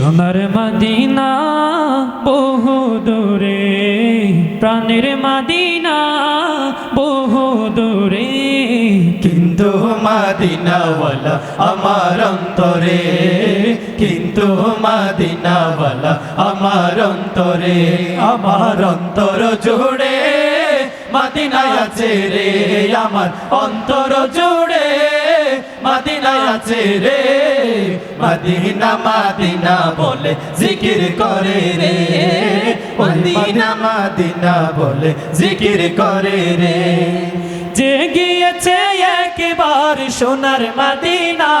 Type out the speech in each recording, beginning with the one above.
সোনার মাদিনা বহু দূরে, প্রাণের মাদিনা বহু দূরে। কিন্তু মাদিনাওয়ালা আমার অন্তরে, কিন্তু মাদিনাওয়ালা আমার অন্তরে, আমার অন্তর জুড়ে। মাদিনায় আছে রে আমার অন্তর জুড়ে। মাদিনায় আছে রে। মাদিনা মাদিনা বলে জিকির করে রে। মাদিনা মাদিনা বলে জিকির করে রে। যে গিয়েছে একবার সোনার মাদিনা।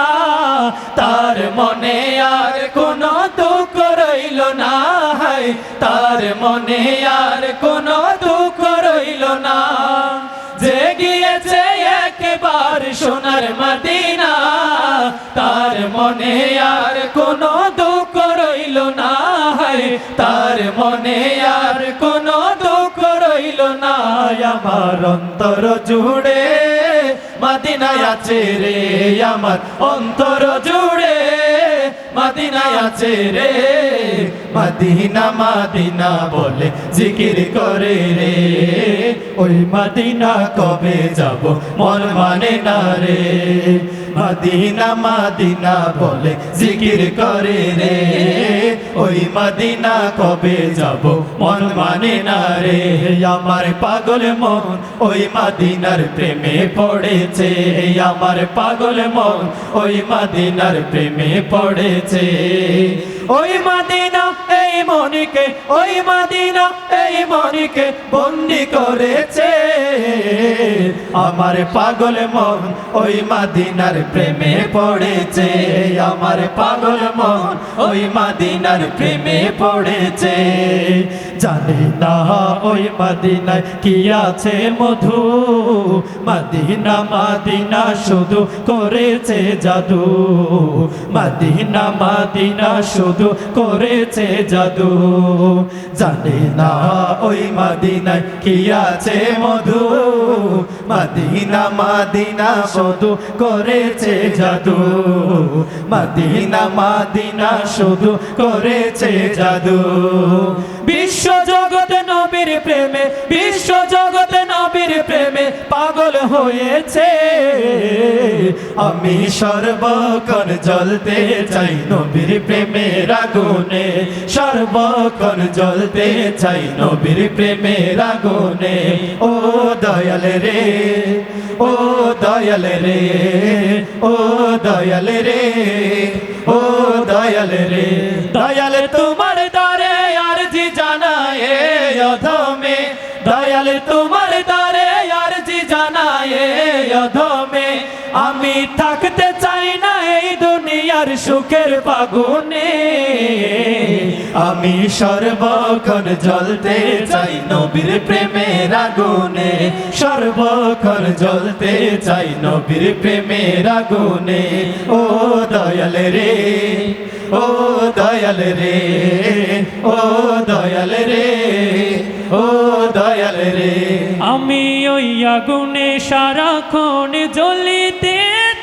তার মনে আর কোনো দুঃখ রইল না। হায়, তার মনে আর কোনো দুঃখ সোনার মদিনা, তার মনে আর কোনো দুঃখ রইল না হায়। তার মনে আর কোনো দুঃখ রইল না আমার অন্তর জুড়ে মদিনায় আছে রে আমার অন্তর জুড়ে। মাদিনায় আছে রে। মাদিনা মাদিনা বলে জিকির করে রে। ওই মাদিনা কবে যাব, মন মানে না রে। মাদিনা মাদিনা বলে জিকির করে রে। ওই মদিনা কবে যাব মন মানে না রে। আমার পাগল মন ওই মদিনার প্রেমে পড়েছে। আমার পাগল মন ওই মদিনার প্রেমে পড়েছে। ওই মাদিনা, এই মনিকে, ওই মাদিনা, এই মনিকে বন্দি করেছে। আমার পাগল মন ওই মাদিনার প্রেমে পড়েছে। আমার পাগল মন ওই মাদিনার প্রেমে পড়েছে। জানি না ওই মাদিনায় কি আছে মধু। মাদিনা মাদিনা শুধু করেছে জাদু। মাদিনা মাদিনা শুধু করেছে জাদু। জানি না ওই মাদিনায় কি আছে মধু। মাদিনা মাদিনা শুধু করেছে জাদু। মাদিনা মাদিনা শুধু করেছে জাদু। বিশ্ব জগৎ নবীর প্রেমে, বিশ্ব জগৎ নবীর প্রেমে পাগল হয়েছে। আমি সর্বক্ষণ জ্বলতে চাই নবীর প্রেমে রাগুনে সর্বক্ষণ জ্বলতে চাই নবীর প্রেমে রাগুনে ও দয়াল রে, ও দয়াল রে, ও দয়াল রে, ও দয়াল রে। দয়াল অধমে আমি থাকতে চাই না এই দুনিয়ার সুখের পাগুনে আমি সর্বক্ষণ জ্বলতে চাই নবীর প্রেমের আগুনে। সর্বক্ষণ জ্বলতে চাই নবীর প্রেমের আগুনে। ও দয়াল রে, ও দয়াল রে, ও দয়াল রে, ও দয়াল রে। আমি ওই আগুনে সারাক্ষণ জ্বলিতে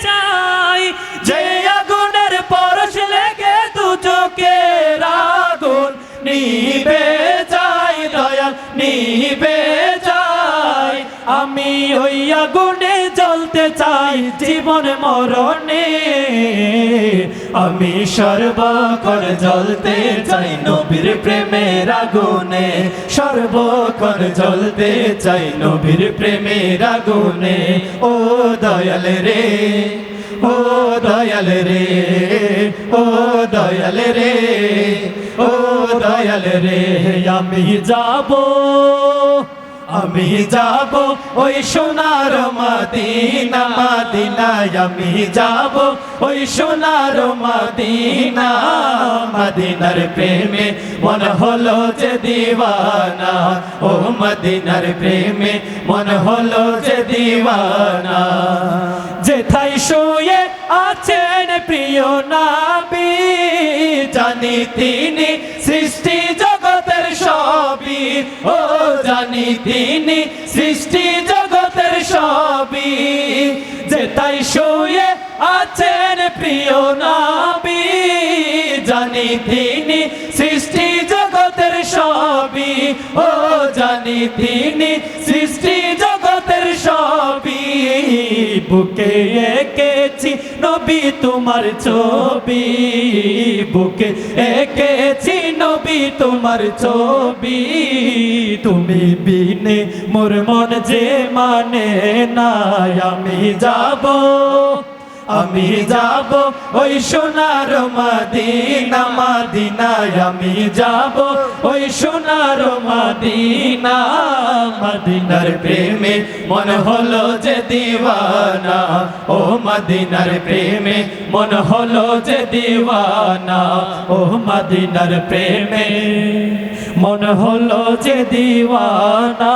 চাই। যে আগুনের পরশ লেগে দু চোখে আগুন নিবে যাই দয়াল নিবে যাই আমি ওই আগুনে জ্বলতে চাই জীবন মরণে। আমি সর্বক্ষণ জ্বলতে চাই নবীর প্রেমের আগুনে। সর্বক্ষণ জ্বলতে চাই নবীর প্রেমের আগুনে। ও দয়াল রে, ও দয়াল রে, ও দয়াল রে, ও দয়াল রে, আমি যাব আমি যাব ওই সোনার মাদিনা, মাদিনায় আমি যাব ওই সোনার মাদিনা, মাদিনার প্রেমে মন হলো যে দিওয়ানা। ও মদিনার প্রেমে মন হলো যে দিওয়ানা। যেথায় শুয়ে আছেন প্রিয় নাবি, জানি তিনি সৃষ্টি জগতের সবই। ও জানি তিনি সৃষ্টি জগতের সবই। যে তাই শুয়ে আছেন প্রিয় নাবি, জানি তিনি সৃষ্টি জগতের সবই। ও জানি দিন সৃষ্টি বুকে এঁকেছি নবী তোমার ছবি। বুকে এঁকেছি নবী তোমার ছবি। তুমি বিনে মোর মন যে মানে না আমি যাব। আমি যাব ওই সোনার মাদিনা, মাদিনায় আমি যাব ওই সোনার মাদিনা, মদিনার প্রেমে মন হলো যে দিওয়ানা। ও মদিনার প্রেমে মন হলো যে দিওয়ানা। ও মদিনার প্রেমে মন হলো যে দিওয়ানা।